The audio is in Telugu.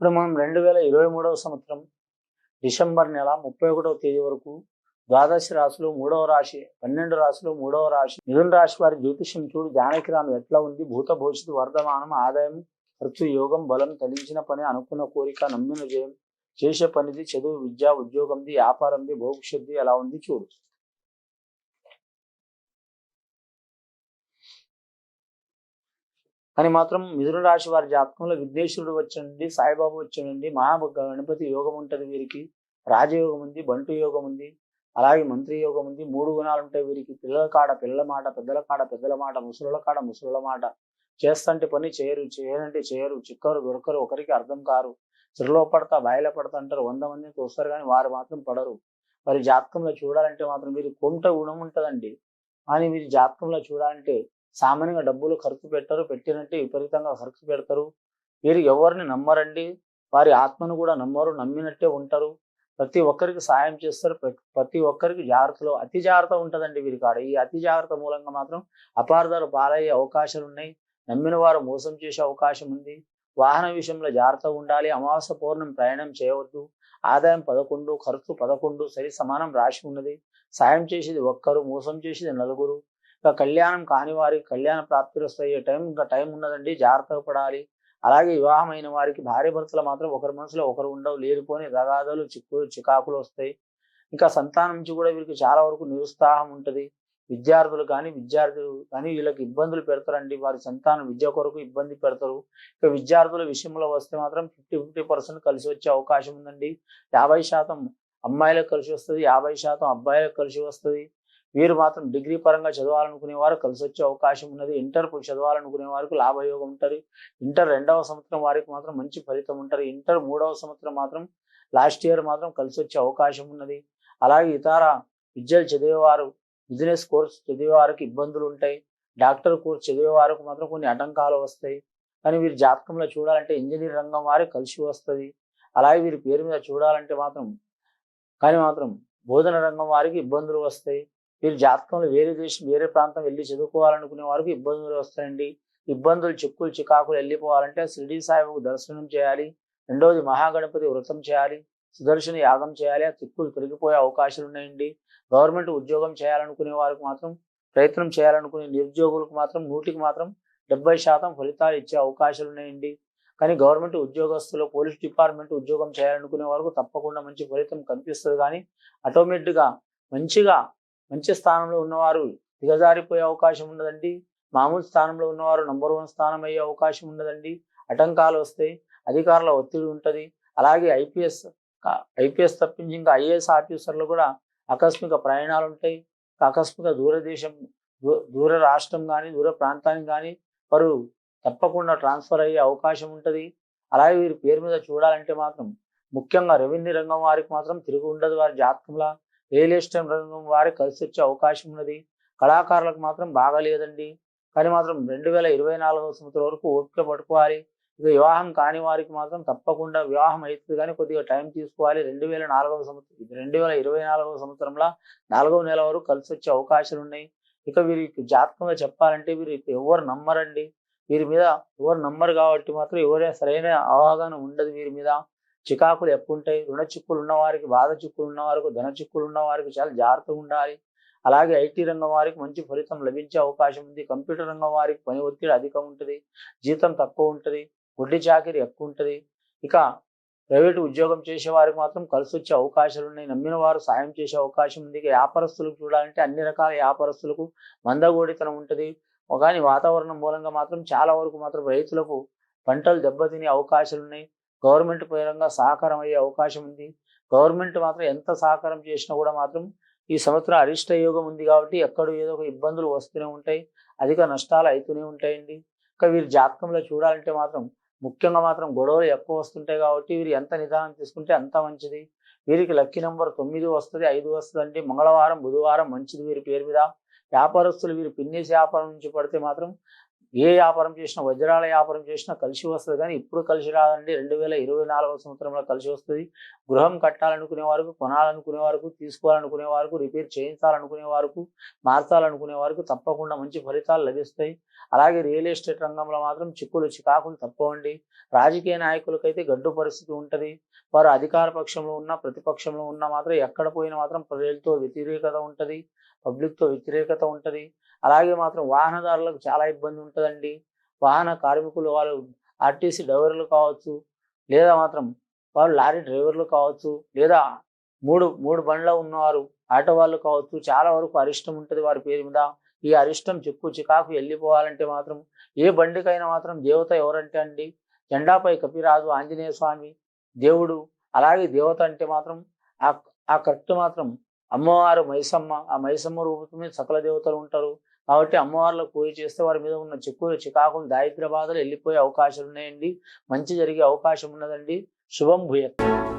ఇప్పుడు మనం రెండు వేల ఇరవై మూడవ సంవత్సరం డిసెంబర్ నెల ముప్పై ఒకటవ తేదీ వరకు ద్వాదశ రాశిలో మూడవ రాశి పన్నెండు రాశిలో మూడవ రాశి మిథున రాశి వారి జ్యోతిష్యం చూడు జానకిరాము ఎట్లా ఉంది? భూత భవిష్యత్తు వర్ధమానం ఆదాయం ఖర్చు యోగం బలం తలించిన పని అనుకున్న కోరిక నమ్మిన జయం చేసే పనిది చదువు విద్య ఉద్యోగంది వ్యాపారంది భవిష్యత్తు ఎలా ఉంది చూడు. కానీ మాత్రం మిథున రాశి వారి జాతకంలో విఘ్నేశ్వరుడు వచ్చండి సాయిబాబు వచ్చండి మహా గణపతి యోగం ఉంటుంది వీరికి రాజయోగం ఉంది బంటు యోగం ఉంది అలాగే మంత్రి యోగం ఉంది మూడు గుణాలు ఉంటాయి వీరికి పిల్లల కాడ పిల్లల మాట పెద్దల కాడ పెద్దల మాట ముసలుల కాడ ముసలుల మాట చేస్తంటే పని చేయరు చేయనంటే చేయరు చిక్కరు దొరకరు ఒకరికి అర్థం కారు చిరలో పడతా బాయిలో పడతా అంటారు వంద మందిని చూస్తారు కానీ వారు మాత్రం పడరు. వారి జాతకంలో చూడాలంటే మాత్రం వీరి కొంట గుణం ఉంటుందండి. కానీ వీరి జాతకంలో చూడాలంటే సామాన్యంగా డబ్బులు ఖర్చు పెట్టరు పెట్టినట్టే విపరీతంగా ఖర్చు పెడతారు. వీరు ఎవరిని నమ్మరండి. వారి ఆత్మను కూడా నమ్మరు నమ్మినట్టే ఉంటారు. ప్రతి ఒక్కరికి సాయం చేస్తారు. ప్రతి ఒక్కరికి జాగ్రత్తలో అతి జాగ్రత్త ఉంటుందండి వీరి కాడ. ఈ అతి జాగ్రత్త మూలంగా మాత్రం అపార్థాలు పాలయ్యే అవకాశాలు ఉన్నాయి. నమ్మిన వారు మోసం చేసే అవకాశం ఉంది. వాహన విషయంలో జాగ్రత్తగా ఉండాలి. అమావాస్య పూర్ణం ప్రయాణం చేయవద్దు. ఆదాయం పదకొండు ఖర్చు పదకొండు సరి సమానం రాసి ఉన్నది. సాయం చేసేది ఒక్కరు మోసం చేసేది నలుగురు. ఇంకా కళ్యాణం కాని వారికి కళ్యాణ ప్రాప్తిరస్తు అయ్యే టైం ఇంకా టైం ఉన్నదండి జాగ్రత్తగా పడాలి. అలాగే వివాహమైన వారికి భార్య భర్తలు మాత్రం ఒకరి మనసులో ఒకరు ఉండవు. లేనిపోని రగాదాలు చిక్కు చికాకులు వస్తాయి. ఇంకా సంతానం నుంచి కూడా వీరికి చాలా వరకు నిరుత్సాహం ఉంటుంది. విద్యార్థులు కానీ విద్యార్థులు కానీ వీళ్ళకి ఇబ్బందులు పెడతారండి. వారి సంతానం విద్య కొరకు ఇబ్బంది పెడతారు. ఇక విద్యార్థుల విషయంలో వస్తే మాత్రం ఫిఫ్టీ ఫిఫ్టీ పర్సెంట్ కలిసి వచ్చే అవకాశం ఉందండి. యాభై శాతం అమ్మాయిలకు కలిసి వస్తుంది. యాభై శాతం అబ్బాయిలకు కలిసి వస్తుంది. వీరు మాత్రం డిగ్రీ పరంగా చదవాలనుకునే వారు కలిసి వచ్చే అవకాశం ఉన్నది. ఇంటర్ చదవాలనుకునే వారికి లాభయోగం ఉంటుంది. ఇంటర్ రెండవ సంవత్సరం వారికి మాత్రం మంచి ఫలితం ఉంటుంది. ఇంటర్ మూడవ సంవత్సరం మాత్రం లాస్ట్ ఇయర్ మాత్రం కలిసి వచ్చే అవకాశం ఉన్నది. అలాగే ఇతర విద్యలు చదివేవారు బిజినెస్ కోర్స్ చదివేవారికి ఇబ్బందులు ఉంటాయి. డాక్టర్ కోర్స్ చదివే వారికి మాత్రం కొన్ని ఆటంకాలు వస్తాయి. కానీ వీరి జాతకంలో చూడాలంటే ఇంజనీర్ రంగం వారికి కలిసి వస్తుంది. అలాగే వీరి పేరు మీద చూడాలంటే మాత్రం కానీ మాత్రం బోధన రంగం వారికి ఇబ్బందులు వస్తాయి. వీరి జాతకంలో వేరే దేశం వేరే ప్రాంతం వెళ్ళి చదువుకోవాలనుకునే వారికి ఇబ్బందులు వస్తాయండి. ఇబ్బందులు చిక్కులు చికాకులు వెళ్ళిపోవాలంటే షిరిడి సాయిబాబు దర్శనం చేయాలి. రెండవది మహాగణపతి వ్రతం చేయాలి. సుదర్శన యాగం చేయాలి. ఆ చిక్కులు తొలగిపోయే అవకాశాలు ఉన్నాయండి. గవర్నమెంట్ ఉద్యోగం చేయాలనుకునే వారికి మాత్రం ప్రయత్నం చేయాలనుకునే నిరుద్యోగులకు మాత్రం నూటికి మాత్రం డెబ్బై శాతం ఫలితాలు ఇచ్చే అవకాశాలు ఉన్నాయండి. కానీ గవర్నమెంట్ ఉద్యోగస్తులు పోలీస్ డిపార్ట్మెంట్ ఉద్యోగం చేయాలనుకునే వరకు తప్పకుండా మంచి ఫలితం కనిపిస్తుంది. కానీ ఆటోమేటిక్గా మంచిగా మంచి స్థానంలో ఉన్నవారు దిగజారిపోయే అవకాశం ఉండదండి మామూలు స్థానంలో ఉన్నవారు నంబర్ వన్ స్థానం అయ్యే అవకాశం ఉండదండి ఆటంకాలు వస్తాయి అధికారుల ఒత్తిడి ఉంటుంది. అలాగే ఐపీఎస్ ఐపీఎస్ తప్పించి ఇంకా ఐఏఎస్ ఆఫీసర్లు కూడా ఆకస్మిక ప్రయాణాలు ఉంటాయి. ఆకస్మిక దూరదేశం దూ- దూర రాష్ట్రం కానీ దూర ప్రాంతానికి కానీ వారు తప్పకుండా ట్రాన్స్ఫర్ అయ్యే అవకాశం ఉంటుంది. అలాగే వీరి పేరు మీద చూడాలంటే మాత్రం ముఖ్యంగా రెవెన్యూ రంగం వారికి మాత్రం తిరిగి ఉండదు వారి జాతకంలో. రియల్ ఎస్టేట్ రంగం వారికి కలిసి వచ్చే అవకాశం ఉన్నది. కళాకారులకు మాత్రం బాగాలేదండి. కానీ మాత్రం రెండు వేల ఇరవై నాలుగవ సంవత్సరం వరకు ఓపిక పట్టుకోవాలి. ఇక వివాహం కాని వారికి మాత్రం తప్పకుండా వివాహం అవుతుంది కానీ కొద్దిగా టైం తీసుకోవాలి. రెండు వేల నాలుగవ సంవత్సరం రెండు వేల ఇరవై నాలుగవ సంవత్సరంలో నాలుగవ నెల వరకు కలిసి వచ్చే అవకాశాలు ఉన్నాయి. ఇక వీరికి జాతకంగా చెప్పాలంటే వీరు ఎవరు నమ్మరండి. వీరి మీద ఎవరు నమ్మరు కాబట్టి మాత్రం ఎవరైనా సరైన అవగాహన ఉండదు వీరి మీద. చికాకులు ఎక్కువ ఉంటాయి రుణ చిక్కులు ఉన్నవారికి బాధ చిక్కులు ఉన్న వారికి ధన చిక్కులు ఉన్న వారికి చాలా జాగ్రత్తగా ఉండాలి. అలాగే ఐటీ రంగం వారికి మంచి ఫలితం లభించే అవకాశం ఉంది. కంప్యూటర్ రంగం వారికి పని ఒత్తిడి అధికం ఉంటుంది. జీతం తక్కువ ఉంటుంది. వడ్డీ చాకిరి ఎక్కువ ఉంటుంది. ఇక ప్రైవేటు ఉద్యోగం చేసే వారికి మాత్రం కలిసి వచ్చే అవకాశాలు ఉన్నాయి. నమ్మిన వారు సాయం చేసే అవకాశం ఉంది. వ్యాపారస్తులకు చూడాలంటే అన్ని రకాల వ్యాపారస్తులకు మందగోడితనం ఉంటుంది. కానీ వాతావరణం మూలంగా మాత్రం చాలా వరకు మాత్రం రైతులకు పంటలు దెబ్బతినే అవకాశాలు ఉన్నాయి. గవర్నమెంట్ పరంగా సహకారం అయ్యే అవకాశం ఉంది. గవర్నమెంట్ మాత్రం ఎంత సహకారం చేసినా కూడా మాత్రం ఈ సంవత్సరం అరిష్ట యోగం ఉంది కాబట్టి ఎక్కడ ఏదో ఒక ఇబ్బందులు వస్తూనే ఉంటాయి. అధిక నష్టాలు అవుతూనే ఉంటాయండి. ఇంకా వీరి జాతకంలో చూడాలంటే మాత్రం ముఖ్యంగా మాత్రం గొడవలు ఎక్కువ వస్తుంటాయి కాబట్టి వీరు ఎంత నిదానం తీసుకుంటే అంత మంచిది. వీరికి లక్కీ నెంబర్ తొమ్మిది వస్తుంది ఐదు వస్తుంది అంటే మంగళవారం బుధవారం మంచిది వీరి పేరు మీద. వ్యాపారస్తులు వీరు పిన్నేసి వ్యాపారం నుంచి పడితే మాత్రం ఏ వ్యాపారం చేసినా వజ్రాల వ్యాపారం చేసినా కలిసి వస్తుంది. కానీ ఇప్పుడు కలిసి రాదండి. రెండు వేల ఇరవై నాలుగవ సంవత్సరంలో కలిసి వస్తుంది. గృహం కట్టాలనుకునే వరకు కొనాలనుకునే వరకు తీసుకోవాలనుకునే వరకు రిపేర్ చేయించాలనుకునే వరకు మార్చాలనుకునే వరకు తప్పకుండా మంచి ఫలితాలు లభిస్తాయి. అలాగే రియల్ ఎస్టేట్ రంగంలో మాత్రం చిక్కులు చికాకులు తప్పవండి రాజకీయ నాయకులకైతే గడ్డు పరిస్థితి ఉంటుంది. వారు అధికార పక్షంలో ఉన్న ప్రతిపక్షంలో ఉన్న మాత్రం ఎక్కడ పోయినా మాత్రం ప్రజలతో వ్యతిరేకత ఉంటుంది. పబ్లిక్తో వ్యతిరేకత ఉంటుంది. అలాగే మాత్రం వాహనదారులకు చాలా ఇబ్బంది ఉంటుందండి వాహన కార్మికులు వాళ్ళు ఆర్టీసీ డ్రైవర్లు కావచ్చు లేదా మాత్రం వాళ్ళు లారీ డ్రైవర్లు కావచ్చు లేదా మూడు మూడు బండ్ల ఉన్నవారు ఆటో వాళ్ళు కావచ్చు చాలా వరకు అరిష్టం ఉంటుంది వారి పేరు మీద. ఈ అరిష్టం చిక్కు చికాకు వెళ్ళిపోవాలంటే మాత్రం ఏ బండికైనా మాత్రం దేవత ఎవరంటే అండి? జెండాపై కపిరాజు ఆంజనేయ స్వామి దేవుడు అలాగే దేవత అంటే మాత్రం ఆ ఆ కరెక్ట్ మాత్రం అమ్మవారు మైసమ్మ ఆ మైసమ్మ రూపమే సకల దేవతలు ఉంటారు. కాబట్టి అమ్మవార్లకు పూజ చేస్తే వారి మీద ఉన్న చిక్కులు చికాకులు దారిద్ర బాధలు వెళ్ళిపోయే అవకాశాలు ఉన్నాయండి. మంచి జరిగే అవకాశం ఉన్నదండి. శుభం భూయత్వం